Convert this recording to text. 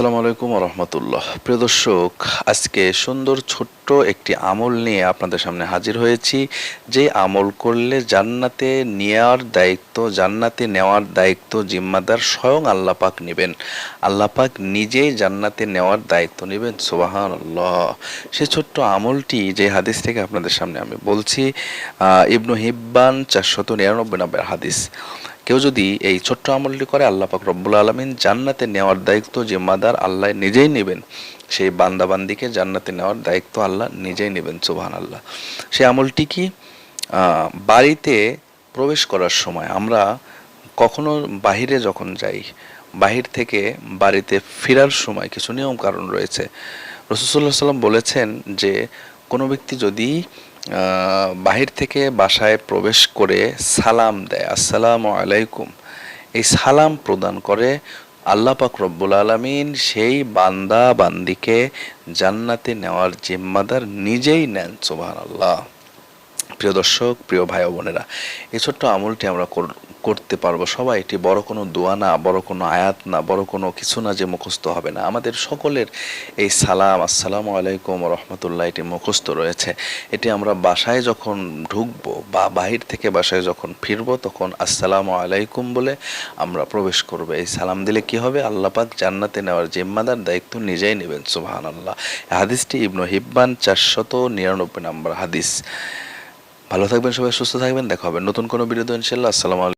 আসসালামু আলাইকুম রহমতুল্লাহ প্রিয় দর্শক, আজকে সুন্দর ছোট্ট একটি আমল নিয়ে আপনাদের সামনে হাজির হয়েছি। যে আমল করলে জান্নাতে নেওয়ার দায়িত্ব, জান্নাতে নেওয়ার দায়িত্ব জিম্মাদার স্বয়ং আল্লাহ পাক নেবেন। আল্লাহ পাক নিজেই জান্নাতে নেওয়ার দায়িত্ব নেবেন সোবাহান সে ছোট্ট আমলটি যে হাদিস থেকে আপনাদের সামনে আমি বলছি ইবনু হিব্বান চারশত নিরানব্বই নম্বর হাদিস। কেউ যদি এই ছোট্ট আমলটি করে, আল্লাহ পাক রব্বুল আলমিন জান্নাতে নেওয়ার দায়িত্ব জিম্মাদার আল্লাহ নিজেই নেবেন, সেই বান্দাবান্দিকে জান্নাতে নেওয়ার দায়িত্ব আল্লাহ নিজেই নেবেন সুবহান আল্লাহ সেই আমলটি কি বাড়িতে প্রবেশ করার সময় আমরা কখনো বাহিরে যখন যাই, বাহির থেকে বাড়িতে ফেরার সময় কিছু নিয়ম কারণ রয়েছে রসুল্লাহ সাল্লাম বলেছেন যে কোনো ব্যক্তি যদি বাহির থেকে বাসায় প্রবেশ করে সালাম দেয়, আসসালামু আলাইকুম। এই সালাম প্রদান করে আল্লাহ পাক রব্বুল আলমিন সেই বান্দা বান্দিকে জান্নাতে নেওয়ার জিম্মাদার নিজেই নেন সুবাহ আল্লাহ প্রিয় দর্শক, প্রিয় ভাই বোনেরা, এই ছোট্ট আমলটি আমরা কর- করতে পারব সবাই। এটি বড় কোনো দোয়া না, বড় কোনো আয়াত না, বড় কোনো কিছু না যে মুখস্থ হবে না। আমাদের সকলের এই সালাম, আসসালামু আলাইকুম রহমতুল্লাহ, এটি মুখস্থ রয়েছে। এটি আমরা বাসায় যখন ঢুকবো বা বাহির থেকে বাসায় যখন ফিরবো, তখন আসসালামু আলাইকুম বলে আমরা প্রবেশ করব। এই সালাম দিলে কি হবে? আল্লাহ পাক জান্নাতে নেওয়ার জিম্মাদার দায়িত্ব নিজেই নেবেন সুবাহান আল্লাহ হাদিসটি ইবনু হিব্বান চারশত নিরানব্বই নম্বর হাদিস। ভালো থাকবেন সবাই সুস্থ থাকবেন দেখা হবে নতুন কোনো বিরোধী ইনশাল্লাহ আসসালামু